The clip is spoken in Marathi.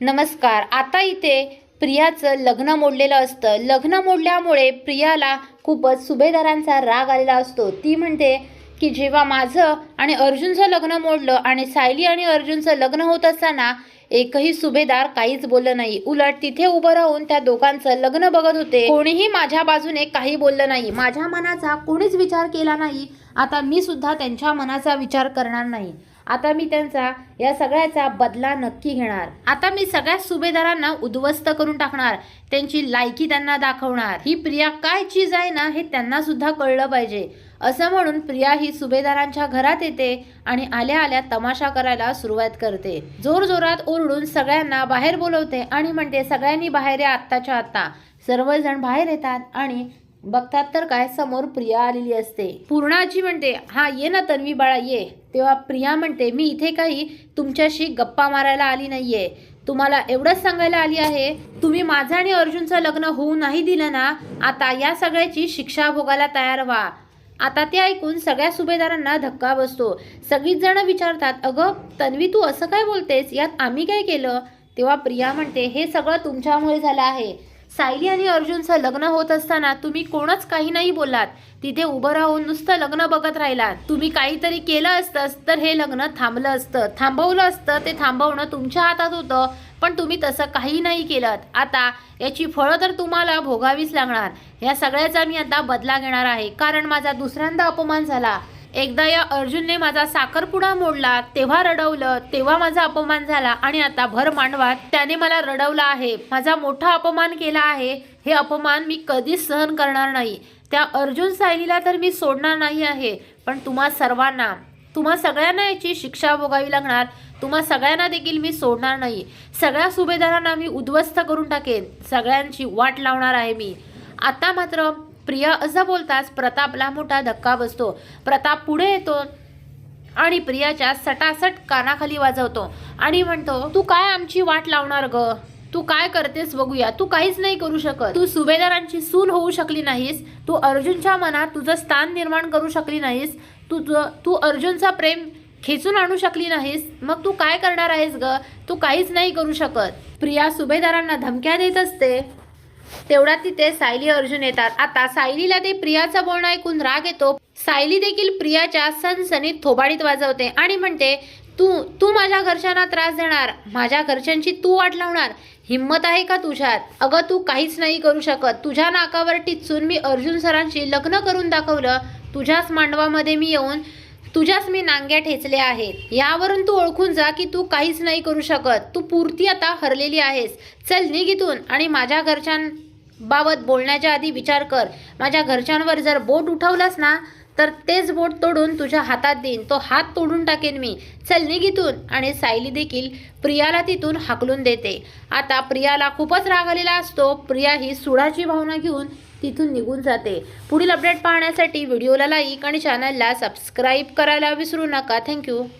नमस्कार. आता इथे प्रियाचं लग्न मोडलेलं असतं. लग्न मोडल्यामुळे प्रियाला खूपच सुभेदारांचा राग आलेला असतो. ती म्हणते की जेव्हा माझं आणि अर्जुनचं लग्न मोडलं आणि सायली आणि अर्जुनचं लग्न होत असताना एकही सुभेदार काहीच बोललं नाही. उलट तिथे उभं राहून त्या दोघांचं लग्न बघत होते. कोणीही माझ्या बाजूने काही बोललं नाही. माझ्या मनाचा कोणीच विचार केला नाही. आता मी सुद्धा त्यांच्या मनाचा विचार करणार नाही. आता मी त्यांचा या सगळ्याचा बदला नक्की घेणार. आता मी सगळ्या सुभेदारांना उद्ध्वस्त करून टाकणार. त्यांची लायकी त्यांना दाखवणार. ही प्रिया काय चीज आहे ना हे त्यांना सुद्धा कळलं पाहिजे. असं म्हणून प्रिया ही सुभेदारांच्या घरात येते आणि आल्या आल्या तमाशा करायला सुरुवात करते. जोर जोरात ओरडून सगळ्यांना बाहेर बोलवते आणि म्हणते सगळ्यांनी बाहेर या आत्ताच्या आत्ता. सर्वजण बाहेर येतात आणि बघतात तर काय समोर प्रिया आलेली असते. पूर्णाजी म्हणते हा ये ना तन्वी बाळा ये. तेव्हा प्रिया म्हणते मी इथे काही तुमच्याशी गप्पा मारायला आली नाहीये. तुम्हाला एवढंच सांगायला आली आहे. तुम्ही माझं आणि अर्जुनचं लग्न होऊ नाही दिलं ना आता या सगळ्याची शिक्षा भोगायला तयार व्हा. आता ते ऐकून सगळ्या सुभेदारांना धक्का बसतो. सगळीच जण विचारतात अगं तन्वी तू असं काय बोलतेस? यात आम्ही काय केलं? तेव्हा प्रिया म्हणते हे सगळं तुमच्यामुळे झालं आहे. सायली आणि अर्जुनचं लग्न होत असताना तुम्ही कोणच काही नाही बोललात. तिथे उभं राहून नुसतं लग्न बघत राहिलात. तुम्ही काहीतरी केलं असतंच तर हे लग्न थांबलं असतं. थांबवलं असतं ते थांबवणं तुमच्या हातात होतं. पण तुम्ही तसं काही नाही केलं आता याची फळं तर तुम्हाला भोगावीच लागणार. या सगळ्याचा मी आता बदला घेणार आहे. कारण माझा दुसऱ्यांदा अपमान झाला. एकदा या अर्जुनने माझा साखरपुडा मोडला तेव्हा रडवलं तेव्हा माझा अपमान झाला आणि आता भर मांडवात त्याने मला रडवलं आहे. माझा मोठा अपमान केला आहे. हे अपमान मी कधीच सहन करणार नाही. त्या अर्जुन सायलीला तर मी सोडणार नाही आहे. पण तुम्हा सर्वांना तुम्हा सगळ्यांना याची शिक्षा भोगावी लागणार. तुम्हा सगळ्यांना देखील मी सोडणार नाही. सगळ्या सुभेदारांना मी उद्ध्वस्त करून टाकेन. सगळ्यांची वाट लावणार आहे मी. आता मात्र प्रिया असं बोलताच प्रतापला मोठा धक्का बसतो. प्रताप पुढे येतो आणि प्रियाच्या सटासट कानाखाली वाजवतो आणि म्हणतो तू काय आमची वाट लावणार ग? तू काय करतेस बघूया. तू काहीच नाही करू शकत. तू सुभेदारांची सून होऊ शकली नाहीस. तू अर्जुनच्या मनात तुझं स्थान निर्माण करू शकली नाहीस. तू तू अर्जुनचा प्रेम खेचून आणू शकली नाहीस मग तू काय करणार आहेस ग? तू काहीच नाही करू शकत. प्रिया सुभेदारांना धमक्या देत असते. तेवढा तिथे सायली अर्जुन येतात. आता सायलीला ते प्रियाचं बोलणं ऐकून राग येतो. सायली देखील प्रियाच्या सनसनीत थोबाडीत वाजवते आणि म्हणते तू तू माझ्या घरच्यांना त्रास देणार. माझ्या घरच्यांची तू वाट लावणार. हिंमत आहे का तुझ्यात? अगं तू काहीच नाही करू शकत. तुझ्या नाकावर टिचून मी अर्जुन सरांशी लग्न करून दाखवलं. तुझ्याच मांडवामध्ये मी येऊन तुझ्याच मी नांग्या ठेचल्या आहेत. यावरून तू ओळखून जा की तू काहीच नाही करू शकत. तू पूर्ती आता हरलेली आहेस. चल निघितून आणि माझ्या घरच्यांबाबत बोलण्याच्या आधी विचार कर. माझ्या घरच्यांवर जर बोट उठवलंस ना तर तेच बोट तोडून तुझ्या हातात देईन. तो हात तोडून टाकेन मी. चल निघितून आणि सायली देखील प्रियाला तिथून हाकलून देते. आता प्रियाला खूपच राग आलेला असतो. प्रिया ही सुडाची भावना घेऊन तिथून निघून जाते. पुढील अपडेट पाहण्यासाठी व्हिडिओला लाईक आणि चॅनलला सबस्क्राईब करायला विसरू नका. थँक्यू